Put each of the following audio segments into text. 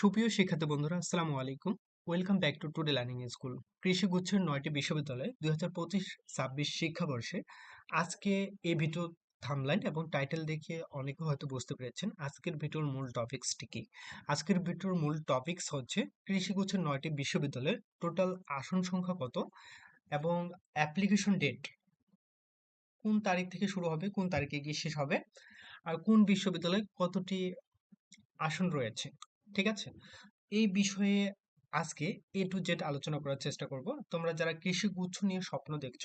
সুপ্রিয় শিক্ষার্থী বন্ধুরা, আসসালামু আলাইকুম। Welcome back to today learning school কৃষি গুচ্ছের নয়টি বিশ্ববিদ্যালয় দুই হাজার পঁচিশ ছাব্বিশ শিক্ষাবর্ষে। আজকে এই ভিডিও থামলাইন এবং টাইটেল দেখে অনেকে হয়তো বুঝতে পেরেছেন আজকের ভিডিওর মূল টপিক্সটি কি। আজকের ভিডিওর মূল টপিক্স হচ্ছে কৃষি গুচ্ছের নয়টি বিশ্ববিদ্যালয়ের টোটাল আসন সংখ্যা কত এবং অ্যাপ্লিকেশন ডেট কোন তারিখ থেকে শুরু হবে, কোন তারিখে গিয়ে শেষ হবে, আর কোন বিশ্ববিদ্যালয়ে কতটি আসন রয়েছে। ঠিক আছে? এই বিষয়ে আজকে এ টু জেড আলোচনা করার চেষ্টা করব। তোমরা যারা কৃষি গুচ্ছ নিয়ে স্বপ্ন দেখছ,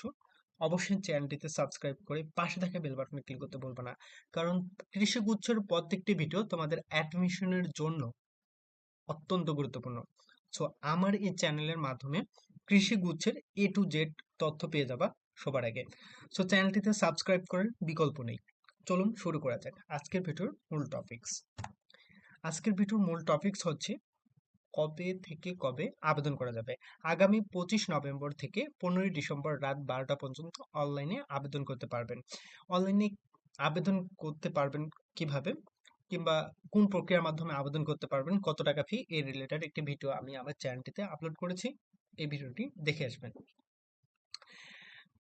অবশ্যই চ্যানেলটিতে সাবস্ক্রাইব করে পাশে থাকা বেল বাটনে ক্লিক করতে বলব না। কারণ কৃষি গুচ্ছের প্রত্যেকটি ভিডিও তোমাদের অ্যাডমিশনের জন্য অত্যন্ত গুরুত্বপূর্ণ। সো, আমার এই চ্যানেলের মাধ্যমে কৃষি গুচ্ছের এ টু জেড তথ্য পেয়ে যাবা সবার আগে। সো, চ্যানেলটিতে সাবস্ক্রাইব করার বিকল্প নেই। চলুন শুরু করা যাক। আজকের ভিডিওর মূল টপিকস আজকের ভিডিওর মূল টপিকস হচ্ছে কবে থেকে কবে আবেদন করা যাবে। আগামী পঁচিশ নভেম্বর থেকে পনেরোই ডিসেম্বর রাত বারোটা পর্যন্ত অনলাইনে আবেদন করতে পারবেন। অনলাইনে আবেদন করতে পারবেন কীভাবে? কিংবা কোন প্রক্রিয়ার মাধ্যমে আবেদন করতে পারবেন? কত টাকা ফি এর রিলেটেড একটি ভিডিও আমি আমার চ্যানেলটিতে আপলোড করেছি। এই ভিডিওটি দেখে আসবেন।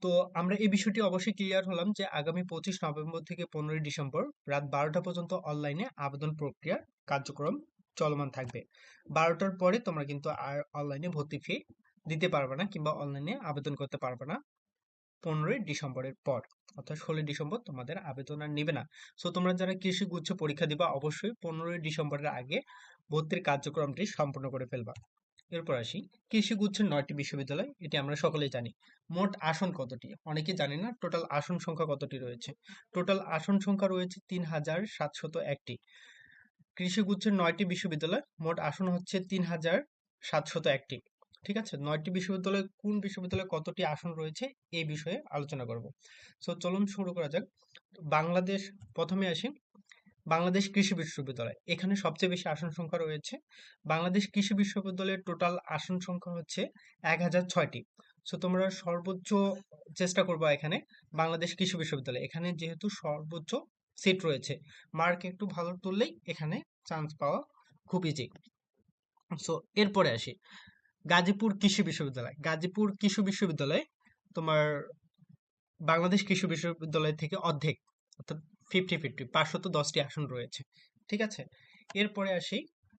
তো আমরা এই বিষয়টি অবশ্যই ক্লিয়ার হলাম যে আগামী পঁচিশ নভেম্বর থেকে পনেরোই ডিসেম্বর রাত বারোটা পর্যন্ত অনলাইনে আবেদন প্রক্রিয়ার কার্যক্রম চলমান থাকবে। বারোটার পরে তোমরা কিন্তু আর অনলাইনে ভর্তি ফি দিতে পারবে না কিংবা অনলাইনে আবেদন করতে পারবে না পনেরোই ডিসেম্বরের পর, অর্থাৎ ষোলোই ডিসেম্বর তোমাদের আবেদন আর নেবে না। সো তোমরা যারা কৃষি গুচ্ছ পরীক্ষা দিবা, অবশ্যই পনেরোই ডিসেম্বরের আগে ভর্তির কার্যক্রমটি সম্পূর্ণ করে ফেলবা। এরপর আসি। কৃষি গুচ্ছের নয়টি বিশ্ববিদ্যালয়, এটি আমরা সকলেই জানি। মোট আসন কতটি? অনেকে জানি না টোটাল আসন সংখ্যা কতটি রয়েছে। টোটাল আসন সংখ্যা রয়েছে তিন হাজার সাতশত একটি। কৃষি গুচ্ছের নয়টি বিশ্ববিদ্যালয়, মোট আসন হচ্ছে তিন হাজার সাতশত একটি। ঠিক আছে? নয়টি বিশ্ববিদ্যালয় কোন বিশ্ববিদ্যালয়ে কতটি আসন রয়েছে, এই বিষয়ে আলোচনা করব। সো চলুন শুরু করা যাক। বাংলাদেশ প্রথমে আসি। বাংলাদেশ কৃষি বিশ্ববিদ্যালয়। এখানে সবচেয়ে বেশি আসন সংখ্যা রয়েছে। বাংলাদেশ কৃষি বিশ্ববিদ্যালয়ের টোটাল আসন সংখ্যা হচ্ছে এক হাজার ছয়টি। সো তোমরা সর্বোচ্চ চেষ্টা করব এখানে বাংলাদেশ কৃষি বিশ্ববিদ্যালয়। এখানে যেহেতু সর্বোচ্চ সিট রয়েছে মার্ক একটু ভালো তুললেই এখানে চান্স পাওয়া খুব ইজি সো এরপরে আসি। গাজীপুর কৃষি বিশ্ববিদ্যালয়। গাজীপুর কৃষি বিশ্ববিদ্যালয় তোমার বাংলাদেশ কৃষি বিশ্ববিদ্যালয় থেকে অর্ধেক। অর্থাৎ ফিফটি ফিফটি পাঁচশত দশটি আসন রয়েছে, ঠিক আছে? এরপরে আসি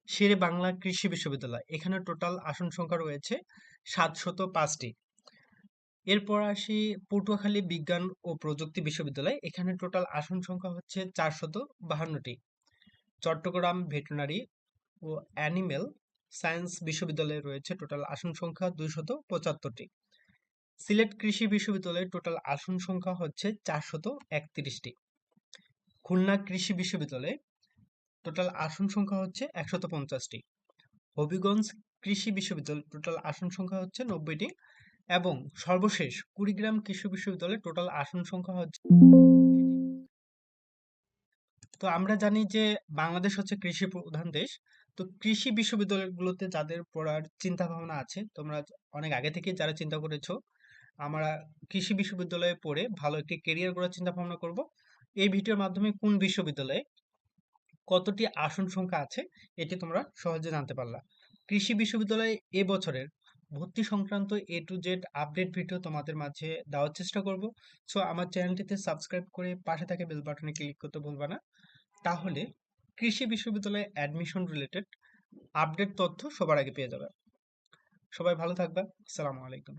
শেরে বাংলা কৃষি বিশ্ববিদ্যালয়, এখানে টোটাল আসন সংখ্যা রয়েছে সাতশত পাঁচটি। এরপর আসি পটুয়াখালী বিজ্ঞান ও প্রযুক্তি বিশ্ববিদ্যালয়, এখানে টোটাল আসন সংখ্যা হচ্ছে চারশত বাহান্নটি। চট্টগ্রাম ভেটেনারি ও অ্যানিমেল সায়েন্স বিশ্ববিদ্যালয়ে রয়েছে টোটাল আসন সংখ্যা দুইশত পঁচাত্তরটি। সিলেট কৃষি বিশ্ববিদ্যালয়ের টোটাল আসন সংখ্যা হচ্ছে চারশত একত্রিশটি। খুলনা কৃষি বিশ্ববিদ্যালয়ে টোটাল আসন সংখ্যা হচ্ছে একশত পঞ্চাশটি। হবিগঞ্জ কৃষি বিশ্ববিদ্যালয় টোটাল আসন সংখ্যা হচ্ছে নব্বইটি এবং সর্বশেষ কুড়িগ্রাম কৃষি বিশ্ববিদ্যালয়ে টোটাল আসন সংখ্যা হচ্ছে তো আমরা জানি যে বাংলাদেশ হচ্ছে কৃষি প্রধান দেশ। তো কৃষি বিশ্ববিদ্যালয়গুলোতে যাদের পড়ার চিন্তা ভাবনা আছে, তোমরা অনেক আগে থেকে যারা চিন্তা করেছ, আমরা কৃষি বিশ্ববিদ্যালয়ে পড়ে ভালো একটি কেরিয়ার গড়ার চিন্তা ভাবনা করব। এই ভিডিওর মাধ্যমে কোন বিশ্ববিদ্যালয়ে কতটি আসন সংখ্যা আছে, এটি তোমরা সহজে জানতে পারলা। কৃষি বিশ্ববিদ্যালয়ে এ বছরের ভর্তি সংক্রান্ত A to Z update video তোমাদের মাঝে দেওয়ার চেষ্টা করব। সো আমার চ্যানেলটিতে সাবস্ক্রাইব করে পাশে থাকে বেল বাটনে ক্লিক করতে ভুলবা না। তাহলে কৃষি বিশ্ববিদ্যালয়ে অ্যাডমিশন রিলেটেড আপডেট তথ্য সবার আগে পেয়ে যাবে। সবাই ভালো থাকবে। আসসালামু আলাইকুম।